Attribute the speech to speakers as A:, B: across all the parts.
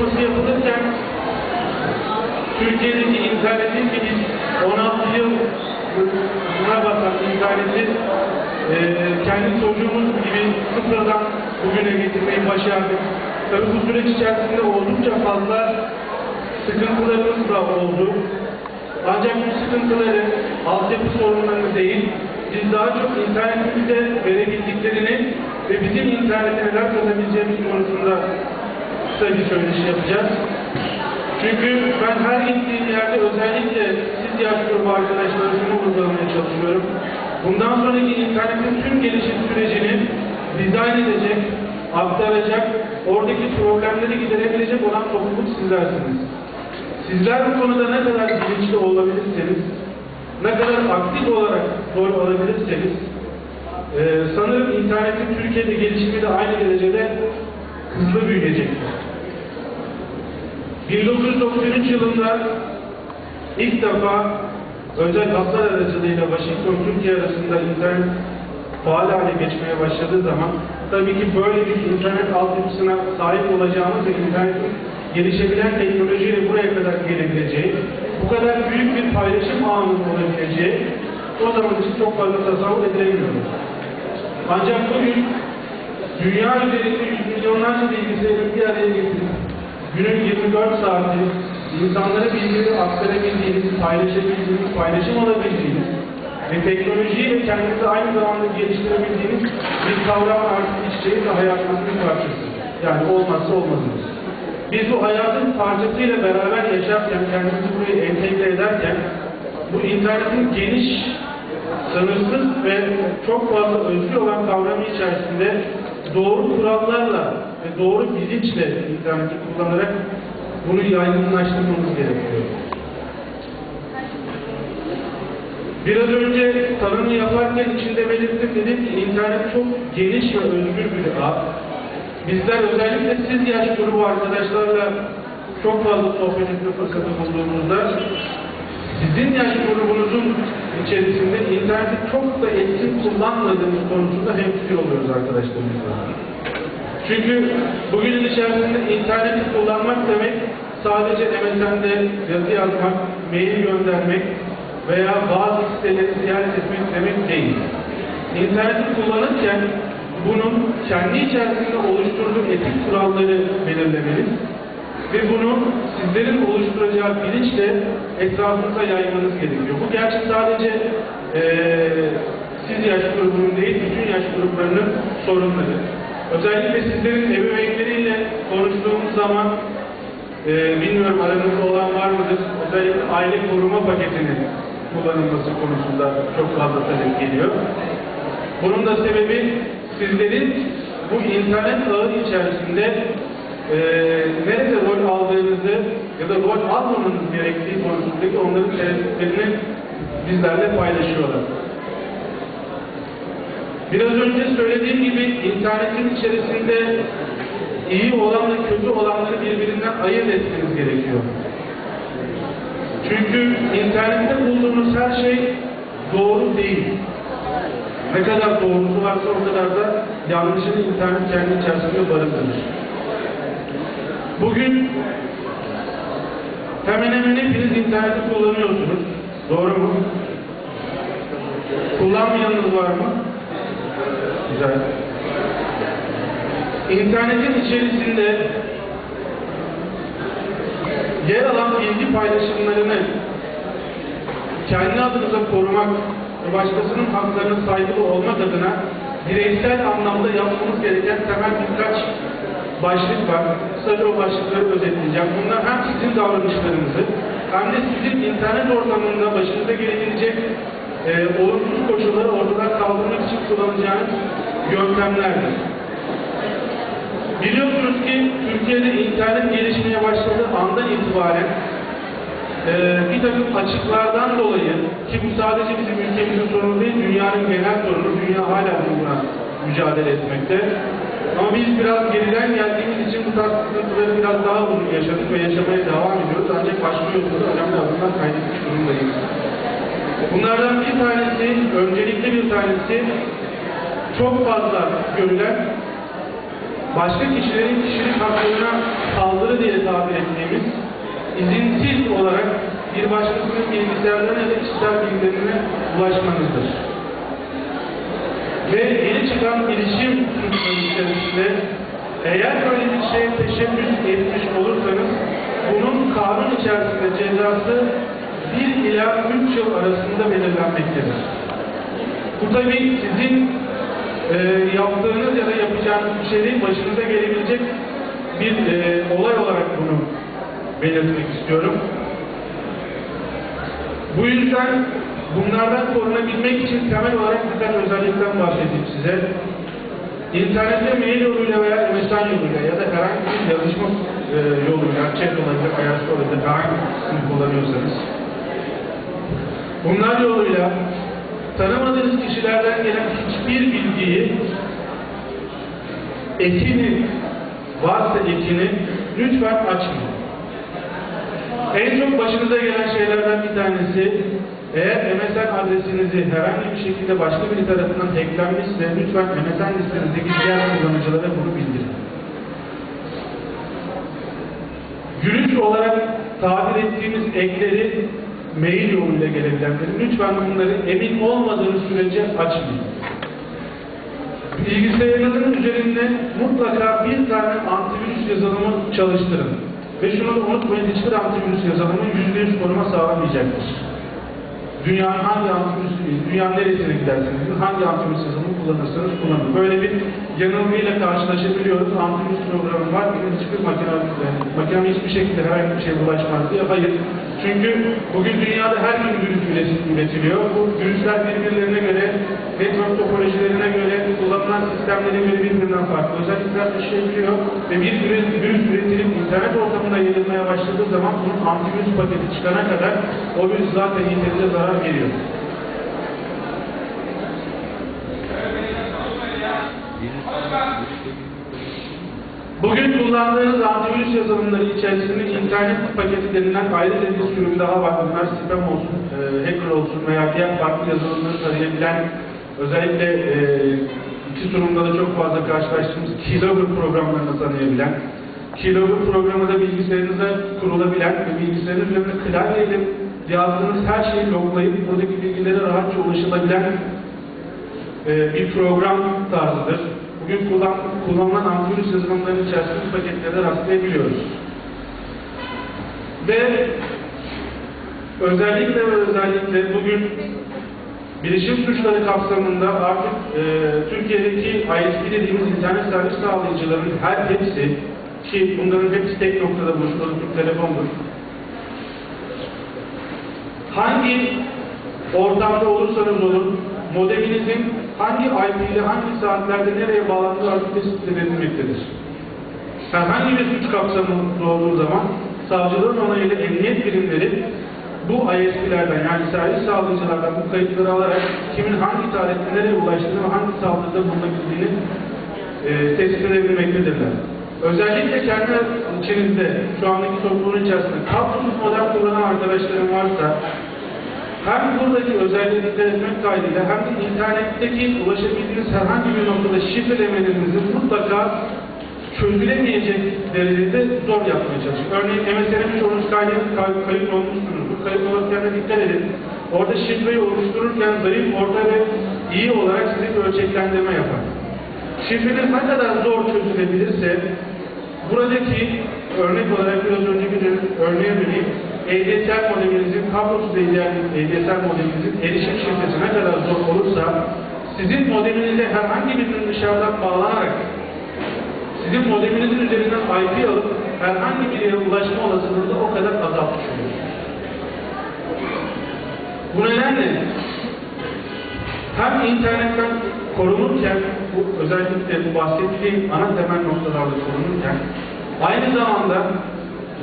A: çalışması yapılırken Türkiye'deki internetin biz 16 yıl buna basan interneti e, kendi çocuğumuz gibi sıfırdan bugüne getirmeyi başardık. Tabii bu süreç içerisinde oldukça fazla sıkıntılarımız da oldu. Ancak bu sıkıntıları altyapı sorunlarını değil, biz daha çok internetimize verebildiklerini ve bizim internete neler katabileceğimiz konusunda kısa bir söyleşi yapacağız. Çünkü ben her gittiğim yerde özellikle siz yaş grubu arkadaşlara şunu vurgulamaya çalışıyorum. Bundan sonraki internetin tüm gelişim sürecini dizayn edecek, aktaracak, oradaki problemleri giderebilecek olan topluluk sizlersiniz. Sizler bu konuda ne kadar bilinçli olabilirseniz, ne kadar aktif olarak rol alabilirseniz, sanırım internetin Türkiye'de gelişimi de aynı derecede hızlı büyüyecektir. 1993 yılında ilk defa özel hatlar aracılığıyla Washington Türkiye arasında internet faal hale geçmeye başladığı zaman tabii ki böyle bir internet altyapısına sahip olacağımız ve internetin gelişebilen teknolojiyle buraya kadar gelebileceği, bu kadar büyük bir paylaşım ağının olabileceği o zaman için çok fazla tasavvur edilemiyordu. Ancak bugün dünya üzerinde yüz milyonlarca bilgisayarı bir araya getirip günün 24 saati insanlara bilgileri aktarabildiğiniz, paylaşabildiğiniz, paylaşım alabildiğiniz ve teknolojiyi kendinizi aynı zamanda geliştirebildiğiniz bir kavram artık içeceği ve hayatınızın bir parçası. Yani olmazsa olmazımız. Biz bu hayatın parçasıyla beraber yaşarken, kendimizi buraya entegre ederken bu internetin geniş, sınırsız ve çok fazla özgür olan kavramı içerisinde doğru kurallarla ve doğru bilinçle interneti kullanarak bunu yaygınlaştırmamız gerekiyor. Biraz önce tanımı yaparken içinde belirttim dedim ki internet çok geniş ve özgür bir ağ. Bizler özellikle siz yaş grubu arkadaşlarla çok fazla sohbet etme fırsatı bulduğumuzda sizin yaş grubunuzun içerisinde interneti çok da etkin kullanmadığımız konusunda hemfikir oluyoruz arkadaşlarımızla. Çünkü bugünün içerisinde interneti kullanmak demek sadece MSN'de yazı yazmak, mail göndermek veya bazı siteleri ziyaret etmek demek değil. İnterneti kullanırken bunun kendi içerisinde oluşturduğu etik kuralları belirlemeniz ve bunu sizlerin oluşturacağı bilinçle etrafınıza yaymanız gerekiyor. Bu gerçi sadece eee siz yaş grubunun değil, bütün yaş gruplarının sorunları. Özellikle sizlerin ebeveynleriyle konuştuğumuz zaman eee bilmiyorum aranızda olan var mıdır? Özellikle aile koruma paketinin kullanılması konusunda çok fazla talep geliyor. Bunun da sebebi sizlerin bu internet ağı içerisinde e, nerede rol aldığınızı ya da rol almamanız gerektiği konusundaki onların tereddütlerini bizlerle paylaşıyorlar. Biraz önce söylediğim gibi internetin içerisinde iyi olan ve kötü olanları birbirinden ayırt etmeniz gerekiyor. Çünkü internette bulduğunuz her şey doğru değil. Ne kadar doğrusu varsa o kadar da yanlışını internet kendi içerisinde barındırır. Bugün hemen hemen hepiniz interneti kullanıyorsunuz. Doğru mu? Kullanmayanınız var mı? Güzel. İnternetin içerisinde yer alan bilgi paylaşımlarını kendi adınıza korumak ve başkasının haklarına saygılı olmak adına bireysel anlamda yapmamız gereken temel birkaç başlık var. Kısaca o başlıkları özetleyeceğim. Bunlar hem sizin davranışlarınızı hem de sizin internet ortamında başınıza gelebilecek e, olumsuz koşulları ortadan kaldırmak için kullanacağınız yöntemlerdir. Biliyorsunuz ki Türkiye'de internet gelişmeye başladığı andan itibaren e, bir takım açıklardan dolayı ki bu sadece bizim ülkemizin sorunu değil, dünyanın genel sorunu, dünya hala buna mücadele etmekte. Ama biz biraz geriden geldiğimiz için bu tarz sıkıntıları biraz daha uzun yaşadık ve yaşamaya devam ediyoruz. Ancak başka yollarda önemli adımlar kaydetmiş durumdayız. Bunlardan bir tanesi, öncelikli bir tanesi çok fazla görülen başka kişilerin kişilik haklarına saldırı diye tabir ettiğimiz izinsiz olarak bir başkasının bilgisayarlarına ya da kişisel bilgilerine ulaşmanızdır. Ve yeni çıkan bilişim suçları içerisinde eğer böyle bir şeye teşebbüs etmiş olursanız bunun kanun içerisinde cezası 1 ila 3 yıl arasında belirlenmektedir. Bu tabii sizin e, yaptığınız ya da yapacağınız bir şey değil, başınıza gelebilecek bir e, olay olarak bunu belirtmek istiyorum. Bu yüzden bunlardan korunabilmek için temel olarak birkaç özellikten bahsedeyim size. İnternette mail yoluyla veya MSN yoluyla ya da herhangi bir yazışma e, yoluyla, chat olabilir, IRC olabilir, herhangi birisini kullanıyorsanız bunlar yoluyla tanımadığınız kişilerden gelen hiçbir bilgiyi ekini varsa ekini lütfen açmayın. En çok başınıza gelen şeylerden bir tanesi eğer MSN adresinizi herhangi bir şekilde başka biri tarafından hacklenmişse lütfen MSN listenizdeki diğer kullanıcılara bunu bildirin. Gülüş olarak tabir ettiğimiz ekleri mail yoluyla gelebilenleri lütfen bunları emin olmadığınız sürece açmayın. Bilgisayarınızın üzerinde mutlaka bir tane antivirüs yazılımı çalıştırın. Ve şunu unutmayın, hiçbir antivirüs yazılımı %100 koruma sağlamayacaktır. Dünyanın hangi antivirüs, dünyanın neresine giderseniz, hangi antivirüs yazılımı kullanırsanız kullanın. Böyle bir yanılgıyla karşılaşabiliyoruz. Antivirüs programı var, hiçbir makine, yani makineme hiçbir şekilde herhangi bir şey bulaşmaz diye. Hayır. Çünkü bugün dünyada her gün virüs üretiliyor. Bu virüsler birbirlerine göre, network topolojilerine göre, kullanılan sistemlere göre birbirinden farklı özellikler taşıyabiliyor. Ve bir virüs, virüs üretilip internet ortamında yayılmaya başladığı zaman bunun antivirüs paketi çıkana kadar o virüs zaten yeterince zarar veriyor. Bugün kullandığınız antivirüs yazılımları içerisinde internet paketi denilen ayrı bir sürüm daha var. Bunlar spam olsun, e, hacker olsun veya diğer farklı yazılımları tarayabilen, özellikle e, iki sunumda da çok fazla karşılaştığımız keylogger programlarını tanıyabilen, keylogger programı da bilgisayarınıza kurulabilen ve bilgisayarın üzerine klavye ile yazdığınız her şeyi loglayıp buradaki bilgilere rahatça ulaşılabilen e, bir program tarzıdır. Bugün kullan, kullanılan antivirüs yazılımlarının içerisinde paketlerde rastlayabiliyoruz. Ve özellikle ve özellikle bugün bilişim suçları kapsamında artık e, Türkiye'deki ISP dediğimiz internet servis sağlayıcıların her hepsi ki bunların hepsi tek noktada buluşmalı Türk Telefon'dur. Hangi ortamda olursanız olun modeminizin hangi IP ile hangi saatlerde nereye bağlandığı tespit edilmektedir. Herhangi bir suç kapsamı doğduğu zaman savcılığın onayıyla emniyet birimleri bu ISP'lerden yani servis sağlayıcılardan bu kayıtları alarak kimin hangi tarihte nereye ulaştığını ve hangi saldırıda bulunabildiğini e, tespit edebilmektedirler. Özellikle kendi içinizde, şu andaki toplumun içerisinde kablosuz modem kullanan arkadaşlarım varsa hem buradaki özelliği dikkat etmek kaydıyla hem de internetteki ulaşabildiğiniz herhangi bir noktada şifrelemelerinizin mutlaka çözülemeyecek derecede zor yapmaya çalışın. Örneğin MSN'in çoğunuz kaydı, kay, kayıt olmuşsunuz. Bu olurken de dikkat edin. Orada şifreyi oluştururken zayıf, orta ve iyi olarak size bir ölçeklendirme yapar. Şifreniz ne kadar zor çözülebilirse buradaki örnek olarak biraz önceki örneğe döneyim. ADSL modeminizin, kablosuz ADSL modeminizin erişim şifresi ne kadar zor olursa sizin modeminize herhangi birinin dışarıdan bağlanarak sizin modeminizin üzerinden IP alıp herhangi bir yere ulaşma olasılığını o kadar azaltmış olur. Bu nedenle hem internetten korunurken, bu özellikle bu bahsettiğim ana temel noktalarda korunurken, aynı zamanda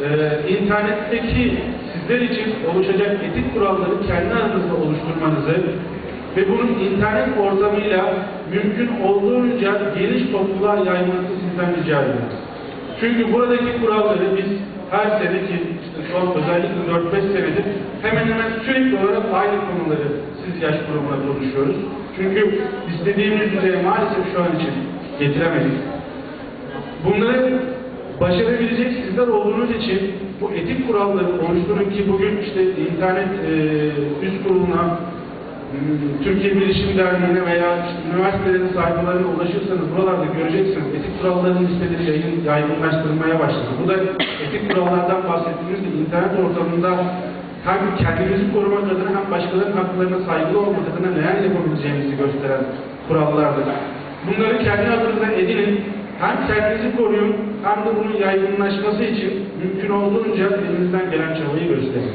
A: e, internetteki sizler için oluşacak etik kuralları kendi aranızda oluşturmanızı ve bunun internet ortamıyla mümkün olduğunca geniş topluluğa yaymanızı sizden rica ediyoruz. Çünkü buradaki kuralları biz her sene ki son özellikle 4-5 senedir hemen hemen sürekli olarak aynı konuları siz yaş grubuna konuşuyoruz. Çünkü istediğimiz düzeye maalesef şu an için getiremedik. Bunları başarabilecek sizler olduğunuz için bu etik kuralları oluşturun ki bugün işte internet e, üst kuruluna, m, Türkiye Bilişim Derneği'ne veya işte üniversitelerin sayfalarına ulaşırsanız buralarda göreceksiniz. Etik kuralların listeleri yayın, yaygınlaştırmaya başladı. Bu da etik kurallardan bahsettiğimizde internet ortamında hem kendimizi korumak adına hem başkalarının haklarına saygılı olmak adına neler yapabileceğimizi gösteren kurallardır. Bunları kendi adınıza edinin. Hem kendinizi koruyun hem de bunun yaygınlaşması için mümkün olduğunca elinizden gelen çabayı gösterin.